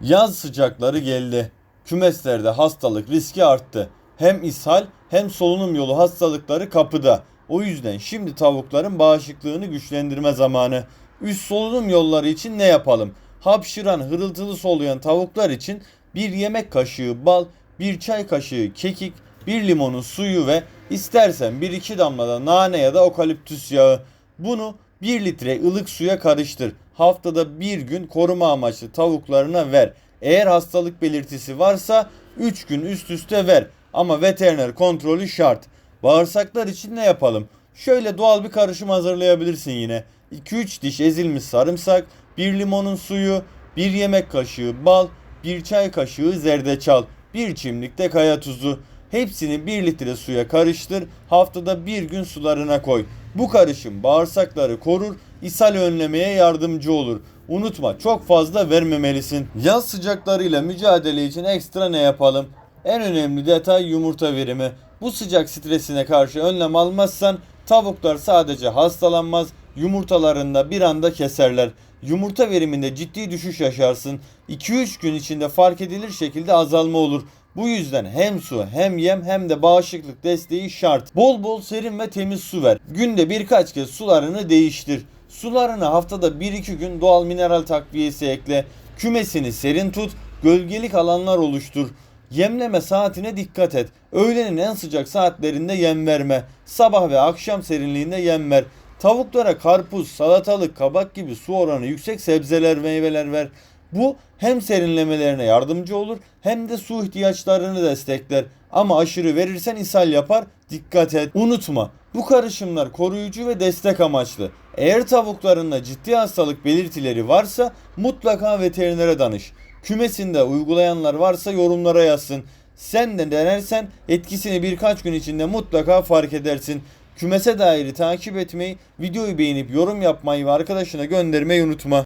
Yaz sıcakları geldi. Kümeslerde hastalık riski arttı. Hem ishal hem solunum yolu hastalıkları kapıda. O yüzden şimdi tavukların bağışıklığını güçlendirme zamanı. Üst solunum yolları için ne yapalım? Hapşıran, hırıltılı soluyan tavuklar için bir yemek kaşığı bal, bir çay kaşığı kekik, bir limonun suyu ve istersen 1-2 damla da nane ya da okaliptüs yağı. Bunu 1 litre ılık suya karıştır. Haftada bir gün koruma amaçlı tavuklarına ver. Eğer hastalık belirtisi varsa 3 gün üst üste ver. Ama veteriner kontrolü şart. Bağırsaklar için ne yapalım? Şöyle doğal bir karışım hazırlayabilirsin yine. 2-3 diş ezilmiş sarımsak, 1 limonun suyu, 1 yemek kaşığı bal, 1 çay kaşığı zerdeçal, 1 çimdik de kaya tuzu. Hepsini 1 litre suya karıştır. Haftada bir gün sularına koy. Bu karışım bağırsakları korur, ishal önlemeye yardımcı olur. Unutma çok fazla vermemelisin. Yaz sıcaklarıyla mücadele için ekstra ne yapalım? En önemli detay yumurta verimi. Bu sıcak stresine karşı önlem almazsan tavuklar sadece hastalanmaz, yumurtalarında bir anda keserler. Yumurta veriminde ciddi düşüş yaşarsın. 2-3 gün içinde fark edilir şekilde azalma olur. Bu yüzden hem su hem yem hem de bağışıklık desteği şart. Bol bol serin ve temiz su ver. Günde birkaç kez sularını değiştir. Sularını haftada 1-2 gün doğal mineral takviyesi ekle. Kümesini serin tut, gölgelik alanlar oluştur. Yemleme saatine dikkat et. Öğlenin en sıcak saatlerinde yem verme. Sabah ve akşam serinliğinde yem ver. Tavuklara karpuz, salatalık, kabak gibi su oranı yüksek sebzeler, meyveler ver. Bu hem serinlemelerine yardımcı olur hem de su ihtiyaçlarını destekler. Ama aşırı verirsen ishal yapar. Dikkat et. Unutma. Bu karışımlar koruyucu ve destek amaçlı. Eğer tavuklarında ciddi hastalık belirtileri varsa mutlaka veterinere danış. Kümesinde uygulayanlar varsa yorumlara yazsın. Sen de denersen etkisini birkaç gün içinde mutlaka fark edersin. Kümese dairi takip etmeyi, videoyu beğenip yorum yapmayı ve arkadaşına göndermeyi unutma.